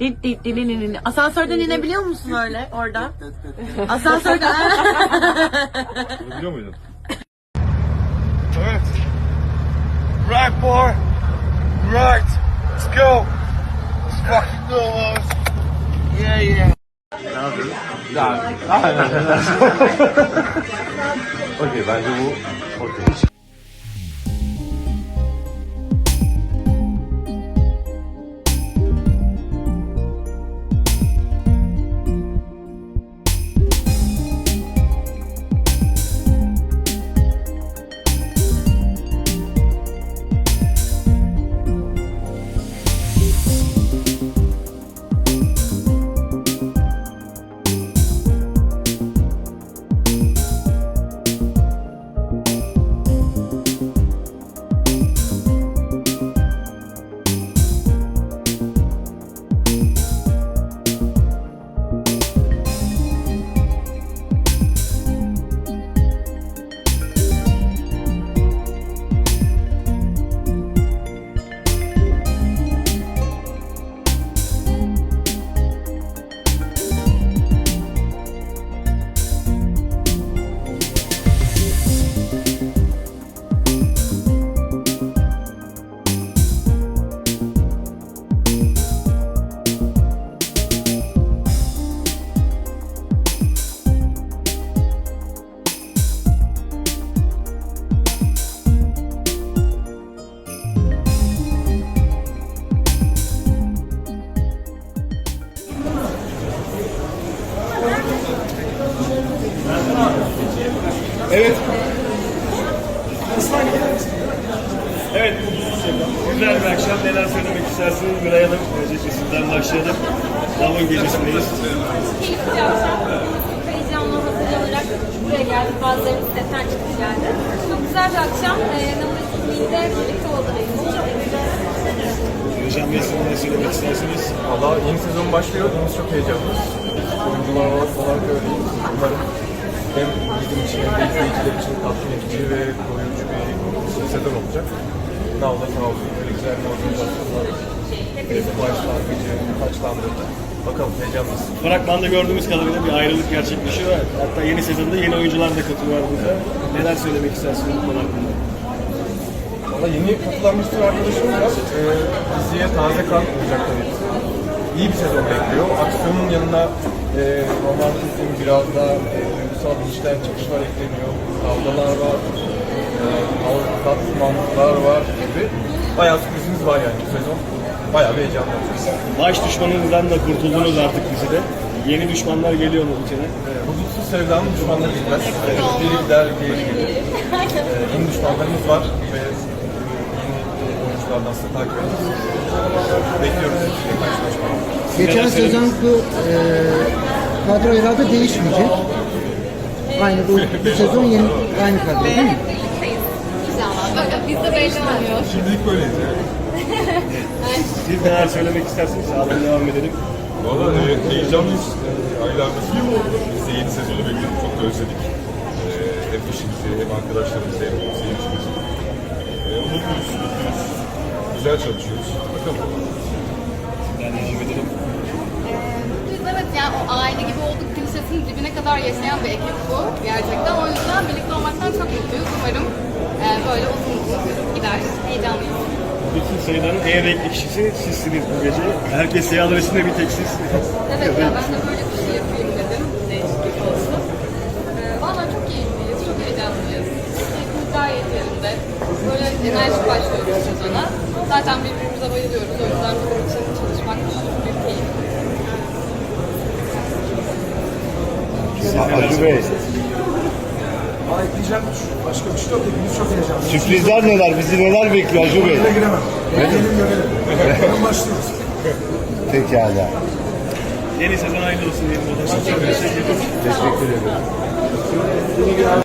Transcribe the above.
Dit dit dilinin. Asansörden inebiliyor musun öyle orada? Asansörden. Biliyor muydun? Evet. Right boy. Right. Let's go. Let's fucking go. Yeah yeah. Okey bence bu okey. Evet, güzel bir akşam. Neler söylemek istersiniz? Güray Hanım, sizden başlayalım. Damın gecesindeyiz. Keyifli bir akşam. Heyecanla hazırlanarak buraya geldik. Bazılarımız setten çıktı geldi. Çok güzel bir akşam. Namur etkinliğinde birlikte olmalıyız. Hocam Bey, siz neler söylemek istersiniz? Valla yeni sezon başlıyor. Biz çok heyecanlıyız. Oyuncular da öyleyiz. Umarım hem bizim için hem de izleyiciler için tatmin edici ve doyurucu bir sezon olacak. Navla sağ olsun. Böyle güzel organizasyonlar. Başlangıcı taçlandırdı. Bakalım heyecanlıyız. Fragmanda gördüğümüz kadarıyla bir ayrılık gerçekleşiyor. Hatta yeni sezonda yeni oyuncular da katılıyor aramıza. Neler söylemek istersiniz bu konu hakkında? Valla yeni katılan bir sürü arkadaşımız var. Ee, diziye taze kan olacak tabii. İyi bir sezon bekliyor. Aksiyonun yanına e, romantizm, biraz da e, duygusal içten çıkışlar ekleniyor. Kavgalar var, e, tatmanlıklar var gibi. Bayağı sürprizimiz var yani bu sezon. Bayağı bir heyecanlı olacak. Baş düşmanınızdan da kurtuldunuz artık dizide. Yeni düşmanlar geliyor mu içine? E, huzursuz sevdanın düşmanları bitmez. E, biri gider, diğeri gelir. E, yeni düşmanlarımız var ve e, yeni oyunculardan size takip edeceğiz. Bekliyoruz. Karşılaşmayı. Geçen Neler sezon bu e, kadro herhalde değişmeyecek. Aynı bu, bu sezon yeni aynı kadro değil mi? Birlikteyiz. İnşallah. Biz de oluyor. Şimdilik böyleyiz yani. Siz neler söylemek istersiniz? Sağdan devam edelim. Valla evet, heyecanlıyız. Ee, Aylardır biz de yeni sezonu bekliyorduk. Çok da özledik. Ee, hem işimizi hem arkadaşlarımızı hem seyircimizi. Ee, umutluyuz, mutluyuz. Güzel çalışıyoruz. Bakalım. Sizden devam edelim. Klişesinin dibine kadar yaşayan bir ekip bu gerçekten. O yüzden birlikte olmaktan çok mutluyuz. Umarım e, böyle uzun uzun gider. Heyecanlıyız. Bütün sayıların en renkli kişisi sizsiniz bu gece. Herkes siyah adresinde bir tek siz. Evet ya ben de böyle bir şey yapayım dedim. Değişiklik olsun. E, Valla çok keyifliyiz, çok heyecanlıyız. Keyfimiz gayet yerinde. Böyle enerjik başlıyoruz sezona. Zaten birbirimize bayılıyoruz. O yüzden bizim için Acı Bey. Vay diyeceğim başka bir şey yok. Hepimiz çok heyecanlıyız. Sürprizler neler? Bizi neler bekliyor Acı Bey? Oraya giremem. Gelin görelim. Hemen başlıyoruz. Pekala. Yeni sezon hayırlı olsun diyelim. teşekkür ederim. Teşekkür ederim.